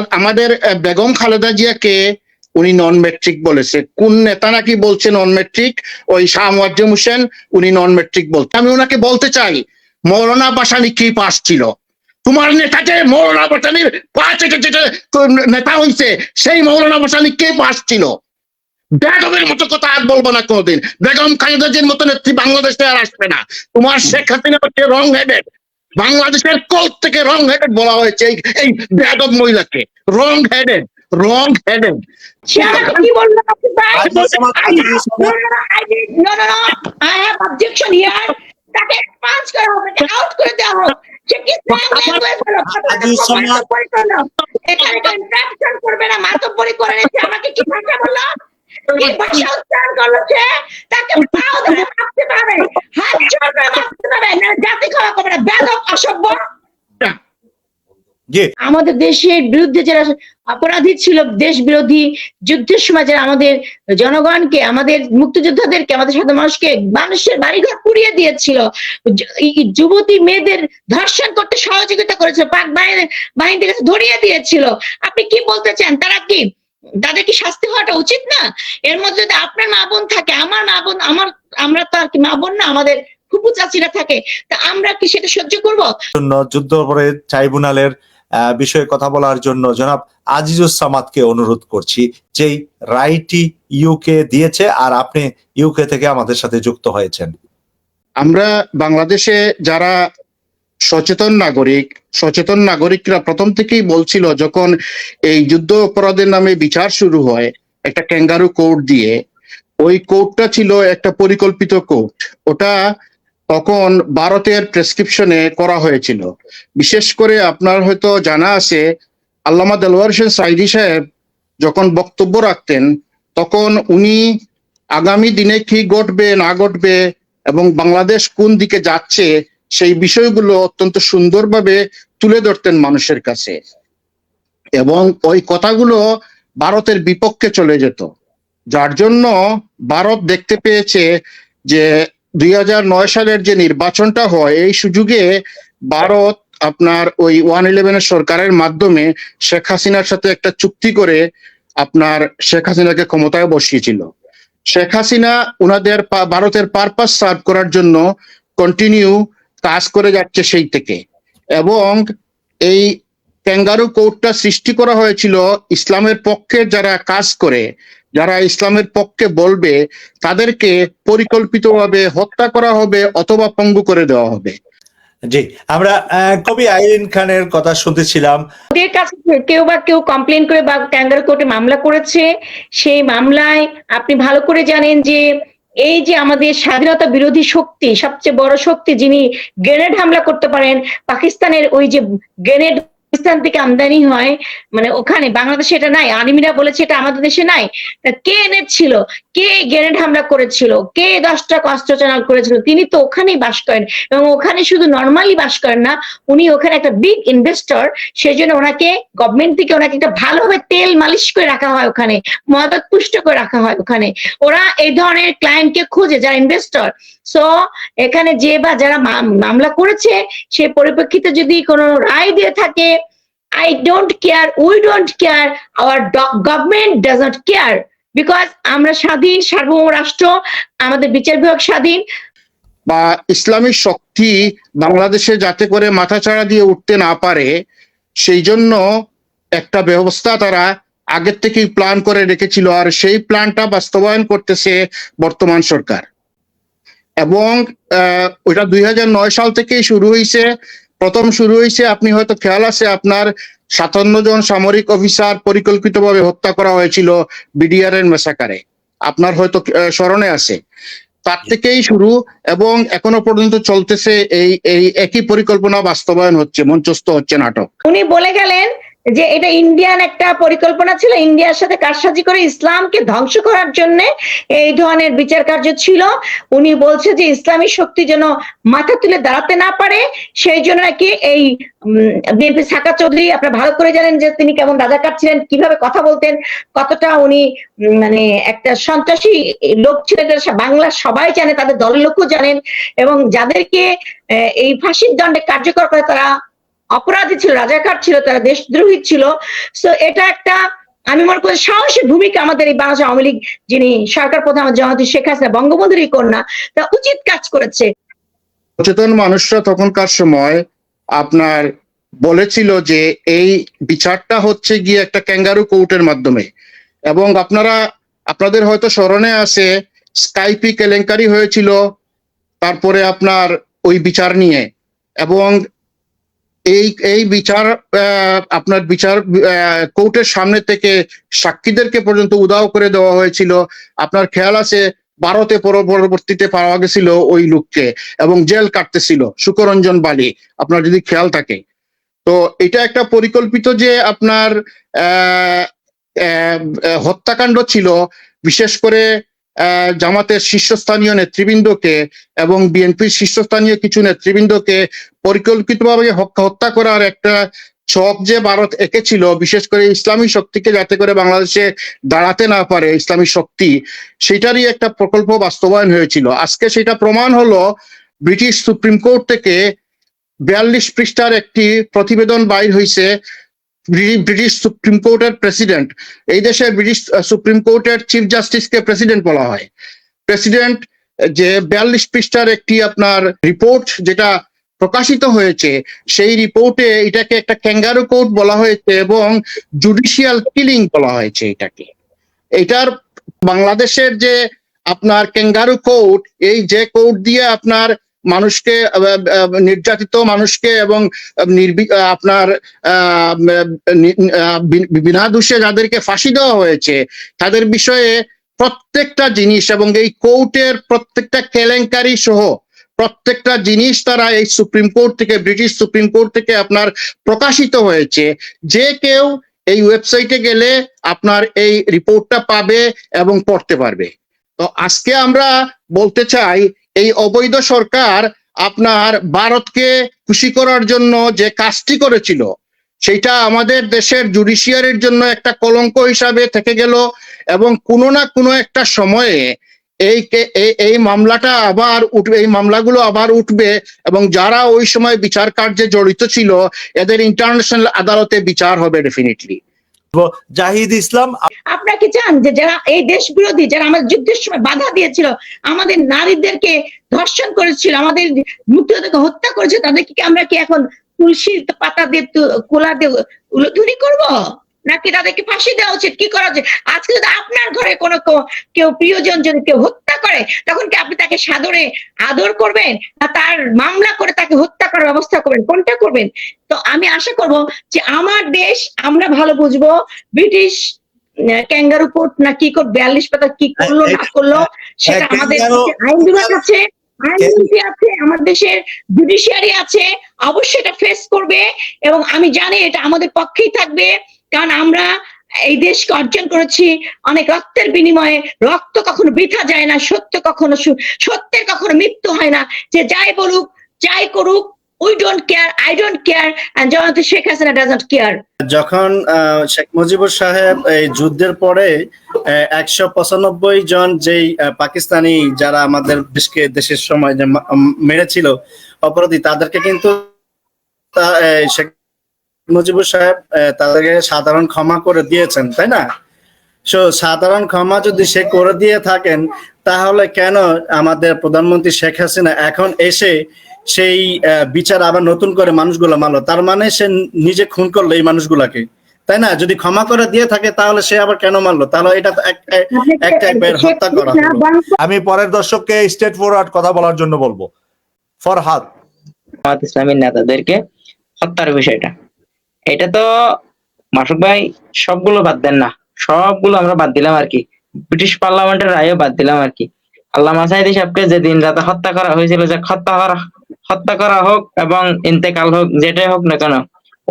আমাদের বেগম খালেদা জিয়াকে উনি নন মেট্রিক বলেছে। কোন নেতা নাকি বলছে নন মেট্রিক ওই শাহ হোসেন, উনি নন মেট্রিক বলতে আমি ওনাকে বলতে চাই, মৌলানা বাসানি কি পাস ছিল? তোমার নেতাকে মৌলানা বাসানির নেতা হইছে, সেই মৌলানা বাসানি কে পাস ছিল? বেগমের মতো কথা আর বলব না কোনোদিন। বেগম খালেদা জিয়ার মতো নেত্রী বাংলাদেশে আর আসবে না। তোমার শেখ হাসিনা হচ্ছে রং হেডেড বাংলাদেশের কোর্ট থেকে রং হেডেড বলা হয়েছে এই বেগম মহিলাকে রং হেডেড রং হেডেড. তাকে হবে, দেওয়া হোক। সে কি। এখানে করবে না, মাতব্বরি করে আমাকে কি ভাষা বলল? কি ভাষা উচ্চারণ করল সে? তাকে পাও ধরে মারতে পারবে, হাত জোর করে মারতে পারবে, না জাতি ক্ষমা করবে না, বেয়াদব, অসভ্য। আমাদের দেশের বিরুদ্ধে যারা অপরাধী ছিল দেশ বিরোধী যুদ্ধের সময় যারা আমাদের জনগণকে আমাদের মুক্তিযোদ্ধাদেরকে আমাদের সাধারণ মানুষকে মানুষের বাড়িঘর পুড়িয়ে দিয়েছিল। এই যুবতী মেয়েদের ধর্ষণ করতে সহযোগিতা করেছিল পাক বাহিনী বাহিনী থেকে ধরিয়ে দিয়েছিল। আপনি কি বলতে চান? তারা কি তাদের কি শাস্তি হওয়াটা উচিত না। এর মধ্যে যদি আপনার মা বোন থাকে আমার মা বোন আমার আমরা তো আর কি মা বোন না আমাদের ফুপু চাচিরা থাকে তা আমরা কি সেটা সহ্য করব? জন্য যুদ্ধ অপরাধ ট্রাইব্যুনালের আহ, বিষয়ে কথা বলার জন্য জনাব আজিজুস সামাদকে অনুরোধ করছি যেই রাইটি ইউকে দিয়েছে আর আপনি ইউকে থেকে আমাদের সাথে যুক্ত হয়েছেন। আমরা বাংলাদেশে যারা সচেতন নাগরিক, সচেতন নাগরিকরা প্রথম থেকেই বলছিল যখন এই যুদ্ধ অপরাধের নামে বিচার শুরু হয়, একটা ক্যাঙ্গারু কোর্ট দিয়ে, ওই কোর্টটা ছিল একটা পরিকল্পিত কোর্ট ওটা তখন ভারতের প্রেসক্রিপশনে করা হয়েছিল। বিশেষ করে আপনার হয়তো জানা আছে, আল্লামা দেলোয়ার হোসেন সাইদি সাহেব যখন বক্তব্য রাখতেন, তখন উনি আগামী দিনে কি ঘটবে, না ঘটবে এবং বাংলাদেশ কোন দিকে যাচ্ছে সেই বিষয়গুলো অত্যন্ত সুন্দরভাবে তুলে ধরতেন মানুষের কাছে। এবং ওই কথাগুলো ভারতের বিপক্ষে চলে যেত। যার জন্য ভারত দেখতে পেয়েছে যে দুই সালের যে নির্বাচনটা হয়, এই সুযোগে ভারত আপনার ওই ওয়ান ইলেভেনের সরকারের মাধ্যমে শেখ হাসিনার সাথে একটা চুক্তি করে আপনার শেখ হাসিনাকে ক্ষমতায় বসিয়েছিল। শেখ হাসিনা উনাদের পা- ভারতের পারপাস সার্ভ করার জন্য কন্টিনিউ কাজ করে যাচ্ছে সেই থেকে। এবং এই ক্যাঙ্গারু কোর্টটা সৃষ্টি করা হয়েছিল ইসলামের পক্ষে যারা কাজ করে যারা ইসলামের পক্ষে বলবে তাদেরকে পরিকল্পিতভাবে হত্যা করা হবে অথবা পঙ্গু করে দেওয়া হবে। জি আমরা আহ, কবি আইরিন খানের কথা শুনতেছিলাম। ওদের কাছে কেউ বা কেউ কমপ্লেন করে বা ক্যাঙ্গারু কোর্টে মামলা করেছে সেই মামলায় আপনি ভালো করে জানেন যে এই যে আমাদের স্বাধীনতা বিরোধী শক্তি, সবচেয়ে বড় শক্তি যিনি গ্রেনেড হামলা করতে পারেন, পাকিস্তানের ওই যে গ্রেনেড পাকিস্তান থেকে আমদানি হয় মানে ওখানে, বাংলাদেশে এটা নাই, আর্মিরা বলেছে এটা আমাদের দেশে নাই। তা কে এনেছিল? কে গ্রেনেড হামলা করেছিল? কে দশটা অস্ত্র চ্যানেল করেছিল? তিনি তো ওখানেই বাস করেন। এবং ওখানে শুধু নর্মালি বাস করেন না, উনি ওখানে একটা বিগ ইনভেস্টর সেই জন্য ওনাকে গভর্নমেন্ট থেকে ওনাকে একটা ভালোভাবে তেল মালিশ করে রাখা হয় ওখানে মহাবাদ পুষ্ট করে রাখা হয় ওখানে। ওরা এই ধরনের ক্লায়েন্টকে খুঁজে, যারা ইনভেস্টর সো এখানে যে বা যারা মাম- মামলা করেছে, সে পরিপ্রেক্ষিতে যদি কোনো রায় দিয়ে থাকে don't care we don't care our government does not care because আমরা স্বাধীন, সার্বভৌম রাষ্ট্র, আমাদের বিচার বিভাগ স্বাধীন। বা ইসলামী শক্তি বাংলাদেশে যাতে করে মাথাচাড়া দিয়ে উঠতে না পারে, সেই জন্য একটা ব্যবস্থা তারা আগের থেকেই প্ল্যান করে রেখেছিল আর সেই প্ল্যানটা বাস্তবায়ন করতেছে বর্তমান সরকার। এবং ওইটা দুই হাজার নয় সাল থেকেই শুরু হয়েছে প্রথম শুরু হয়েছে আপনি হয়তো খেয়াল আছে, আপনার সাতান্ন জন সামরিক অফিসার পরিকল্পিতভাবে হত্যা করা হয়েছিল বিডিআর এর মেসাকারে। আপনার হয়তো স্মরণে আছে। তার থেকেই শুরু এবং এখনও পর্যন্ত চলতেছে এই এই একই পরিকল্পনা বাস্তবায়ন হচ্ছে, মঞ্চস্থ হচ্ছে নাটক। উনি বলে গেলেন যে এটা ইন্ডিয়ান একটা পরিকল্পনা ছিল ইন্ডিয়ার সাথে কারসাজি করে ইসলামকে ধ্বংস করার জন্য এই ধরনের বিচার কার্য ছিল। উনি বলছে যে ইসলামী শক্তি যেন মাথা তুলে দাঁড়াতে না পারে, সেই জন্য নাকি এই বিএনপি সাকা চৌধুরী আপনারা ভালো করে জানেন যে তিনি কেমন রাজাকার ছিলেন, কীভাবে কথা বলতেন, কতটা উনি মানে একটা সন্ত্রাসী লোক ছিলেন বাংলার সবাই জানে, তাদের দলের লোকও জানেন এবং যাদেরকে এই ফাঁসির দণ্ডে কার্যকর করে তারা অপরাধী ছিল, রাজাকার ছিল, তারা দেশদ্রোহী ছিল। তো এটা একটা, আমি মনে করি সাহসী ভূমিকা আমাদের এই বাংলাদেশ আওয়ামী লীগ, যিনি সরকার প্রধান জগতী শেখ হাসিনা বঙ্গবন্ধুরই কন্যা, তা উচিত কাজ করেছে। সচেতন মানুষরা তখনকার সময় আপনার বলেছিল যে এই বিচারটা হচ্ছে গিয়ে একটা ক্যাঙ্গারু কোর্টের মাধ্যমে। এবং আপনারা, আপনাদের হয়তো স্মরণে আছে, স্কাইপি কেলেঙ্কারি হয়েছিল, তারপরে আপনার ওই বিচার নিয়ে। এবং এই এই বিচার আপনার বিচার কোর্টের সামনে থেকে সাক্ষীদেরকে পর্যন্ত উদাও করে দেওয়া হয়েছিল। আপনার খেয়াল আছে, ভারতে পর- পরবর্তীতে পাওয়া গেছিল ওই লোককে এবং জেল কাটতেছিল, সুকরঞ্জন বালি। আপনার যদি খেয়াল থাকে। তো এটা একটা পরিকল্পিত যে আপনার হত্যাকাণ্ড ছিল, বিশেষ করে জামাতের শীর্ষস্থানীয় নেতৃবৃন্দকে এবং বিএনপির শীর্ষস্থানীয় কিছু নেতৃবৃন্দকে পরিকল্পিতভাবে হত্যা করার একটা ছক যে ভারত এঁকেছিল, বিশেষ করে ইসলামী শক্তিকে যাতে করে বাংলাদেশে দাঁড়াতে না পারে ইসলামী শক্তি, সেটারই একটা প্রকল্প বাস্তবায়ন হয়েছিল। আজকে সেটা প্রমাণ হলো ব্রিটিশ সুপ্রিম কোর্ট থেকে বিয়াল্লিশ পৃষ্ঠার একটি প্রতিবেদন বাইর হয়েছে ব্রিটিশ সুপ্রিম কোর্টের প্রেসিডেন্ট এই দেশের ব্রিটিশ সুপ্রিম কোর্টের চিফ জাস্টিসকে প্রেসিডেন্ট বলা হয়। প্রেসিডেন্ট যে বিয়াল্লিশ পৃষ্ঠার একটি আপনার রিপোর্ট যেটা প্রকাশিত হয়েছে, সেই রিপোর্টে এটাকে একটা ক্যাঙ্গারু কোর্ট বলা হয়েছে এবং জুডিশিয়াল কিলিং বলা হয়েছে এটাকে। এটার বাংলাদেশের যে আপনার ক্যাঙ্গারু কোর্ট এই যে কোর্ট দিয়ে আপনার মানুষকে নির্যাতিত মানুষকে এবং আপনার বিনা দোষে যাদেরকে ফাঁসি দেওয়া হয়েছে, তাদের বিষয়ে প্রত্যেকটা জিনিস এবং এই কোর্টের প্রত্যেকটা কেলেঙ্কারি সহ প্রত্যেকটা জিনিস তারা এই সুপ্রিম কোর্ট থেকে, ব্রিটিশ সুপ্রিম কোর্ট থেকে আপনার প্রকাশিত হয়েছে। যে কেউ এই ওয়েবসাইটে গেলে আপনার এই রিপোর্টটা পাবে এবং পড়তে পারবে। তো আজকে আমরা বলতে চাই এই অবৈধ সরকার আপনার ভারতকে খুশি করার জন্য যে কাজটি করেছিল সেটা আমাদের দেশের জুডিশিয়ারির জন্য একটা কলঙ্ক হিসাবে থেকে গেল এবং কোনো না কোনো একটা সময়ে এই এই- মামলাটা আবার উঠবে এই মামলাগুলো আবার উঠবে এবং যারা ওই সময় বিচার কার্যে জড়িত ছিল, এদের ইন্টারন্যাশনাল আদালতে বিচার হবে ডেফিনেটলি জাহিদ ইসলাম আপনারা কি চান যে যারা এই দেশ বিরোধী, যারা আমাদের যুদ্ধের সময় বাধা দিয়েছিল, আমাদের নারীদেরকে ধর্ষণ করেছিল, আমাদের মুক্তিযোদ্ধাকে হত্যা করেছে তাদেরকে আমরা কি এখন তুলসীর পাতা দিয়ে কোলা দিয়ে উলুধুরি করব? নাকি তাদেরকে ফাঁসি দেওয়া উচিত? কি করা উচিত? আজকে যদি আপনার ঘরে কোনো কেউ প্রিয়জন যদি কেউ হত্যা করে তখন কি আপনি তাকে সাদরে আদর করবেন? না তার মামলা করে তাকে হত্যা করার ব্যবস্থা করবেন? কোনটা করবেন? তো আমি আশা করব যে আমার দেশ আমরা ভালো বুঝব। ব্রিটিশ ক্যাঙ্গারু কোর্ট না কি কোর্ট বিয়াল্লিশ পাতা কি করল না করল সেটা হ্যাঁ, আমাদের আইন বিভাগ আছে আইনমন্ত্রী আছে আমার দেশের জুডিশিয়ারি আছে অবশ্যই এটা ফেস করবে এবং আমি জানি এটা আমাদের পক্ষেই থাকবে। কারণ আমরা এই দেশকে অর্জন করেছি অনেক রক্তের বিনিময়ে। রক্ত কখনো বৃথা যায় না, সত্য কখনো সত্যের কখনো মৃত্যু হয় না। যে যাই বলুক, যাই করুক we don't care I don't care Janata Sheikh Hasina doesn't care যখন শেখ মুজিবুর সাহেব এই যুদ্ধের পরে একশো পঁচানব্বই জন যেই পাকিস্তানি যারা আমাদের দেশকে, দেশের সময় মেরেছিল অপরাধী, তাদেরকে কিন্তু শেখ মুজিবুর সাহেব তাদেরকে সাধারণ ক্ষমা করে দিয়েছেন তাই না? সো সাধারণ ক্ষমা যদি সে করে দিয়ে থাকেন তাহলে কেন আমাদের প্রধানমন্ত্রী শেখ হাসিনা এখন এসে সেই আহ, বিচার আবার নতুন করে মানুষগুলো মারলো? তার মানে সে নিজে খুন করল এই মানুষগুলাকে তাই না? যদি ক্ষমা করে দিয়ে থাকে তাহলে সে আবার কেন মারলো? তাহলে এটা তো এক- এক- এক হত্যা করা আমি পরের দর্শককে স্টেট ফরওয়ার্ড কথা বলার জন্য বলব। ফরহাদ ইসলামীর নেতাদেরকে হত্যার বিষয়টা। এটা তো মাসুক ভাই সবগুলো বাদ দেন না। সবগুলো আমরা বাদ দিলাম আর কি। ব্রিটিশ পার্লামেন্টের রায়ও বাদ দিলাম আর কি। আল্লাহ মাসাইদি সাহেবকে যেদিন রাতে হত্যা করা হয়েছিল যে হত্যা করা হত্যা করা হোক এবং ইন্তেকাল হোক, যেটাই হোক না কেন,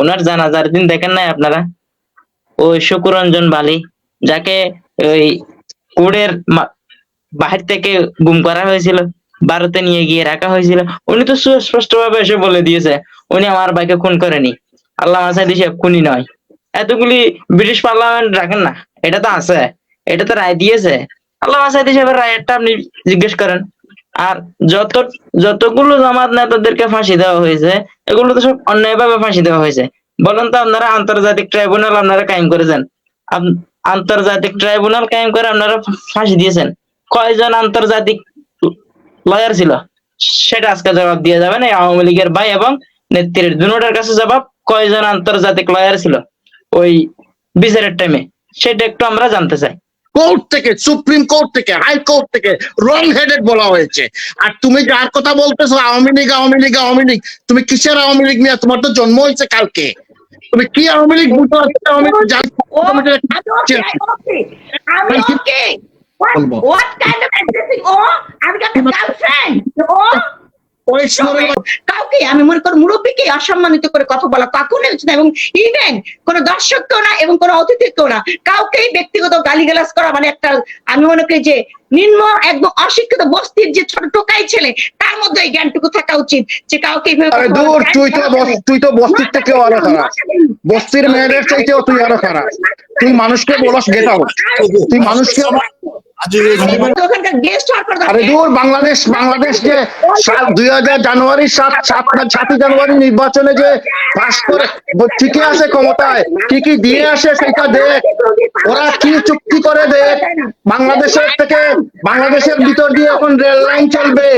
ওনার জানাজার দিন দেখেন নাই আপনারা? ওই শুকুরঞ্জন বালি, যাকে ওই কোড়ের বাহির থেকে গুম করা হয়েছিল ভারতে নিয়ে গিয়ে রাখা হয়েছিল, উনি তো সুস্পষ্ট ভাবে এসে বলে দিয়েছে, উনি আমার ভাইকে খুন করেনি। আল্লাহ মাসাদি সাহেব খুনি নয়। এতগুলি ব্রিটিশ পার্লামেন্ট রাখেন না, এটা তো আছে, এটা তো রায় দিয়েছে। আল্লাহ মাসাদি সাহেবের রায়টা আপনি জিজ্ঞেস করেন। আর যত, যতগুলো জামাত নেতাদেরকে ফাঁসি দেওয়া হয়েছে, এগুলো তো সব অন্যায়ভাবে ফাঁসি দেওয়া হয়েছে। বলেন তো আপনারা আন্তর্জাতিক ট্রাইব্যুনাল আপনারা কায়েম করেছেন। আন্তর্জাতিক ট্রাইব্যুনাল কায়েম করে আপনারা ফাঁসি দিয়েছেন। কয়জন আন্তর্জাতিক লয়ার ছিল? সেটা আজকে জবাব দিয়ে যাবেন এই আওয়ামী লীগের ভাই এবং নেত্রীর। দুটার কাছে জবাব কয়জন আন্তর্জাতিক লয়ার ছিল? ওই বিচারের টাইমে সেটা একটু আমরা জানতে চাই। কোর্ট থেকে সুপ্রিম কোর্ট থেকে হাই কোর্ট থেকে রং হেডেড বলা হয়েছে। আর তুমি যার কথা বলতেছো আওয়ামী লীগ আওয়ামী লীগ আওয়ামী লীগ তুমি কিসের আওয়ামী লীগ নিয়ে? তোমার তো জন্ম হয়েছে কালকে। তুমি কি আওয়ামী লীগ বুঝতে পারছ? আওয়ামী লীগ জানো? ওই কাউকে আমি মনে করি মুরব্বীকে অসম্মানিত করে কথা বলা কখনোই উচিত এবং ইভেন কোন দর্শককেও না এবং কোন অতিথিকেও না কাউকেই ব্যক্তিগত গালিগালাজ করা মানে একটা আমি মনে করি যে নিম্ন একদম অশিক্ষিত বস্তির যে ছোট টোকাই ছেলে তার মধ্যে এই জ্ঞানটুকু থাকা উচিত যে কাউকে তুই তো তুই তো বস্তির থেকেও আরও খারাপ। বস্তির মেয়েদের চাইতেও তুই আরও খারাপ। তুই মানুষকে বলস গেট আউট। তুই মানুষকে বাংলাদেশ বাংলাদেশ যে দুই হাজার জানুয়ারি সাত সাত সাতই জানুয়ারি নির্বাচনে যে পাস করে ঠিকই আছে ক্ষমতায় কি কি দিয়ে আসে সেটা দেখ ওরা কি চুক্তি করে দেখ বাংলাদেশের থেকে বাংলাদেশের ভিতর দিয়ে এখন রেল লাইন চলবে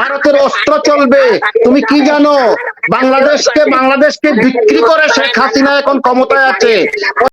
ভারতের অস্ত্র চলবে। তুমি কি জানো? বাংলাদেশকে বাংলাদেশকে বিক্রি করে শেখ হাসিনা এখন ক্ষমতায় আছে।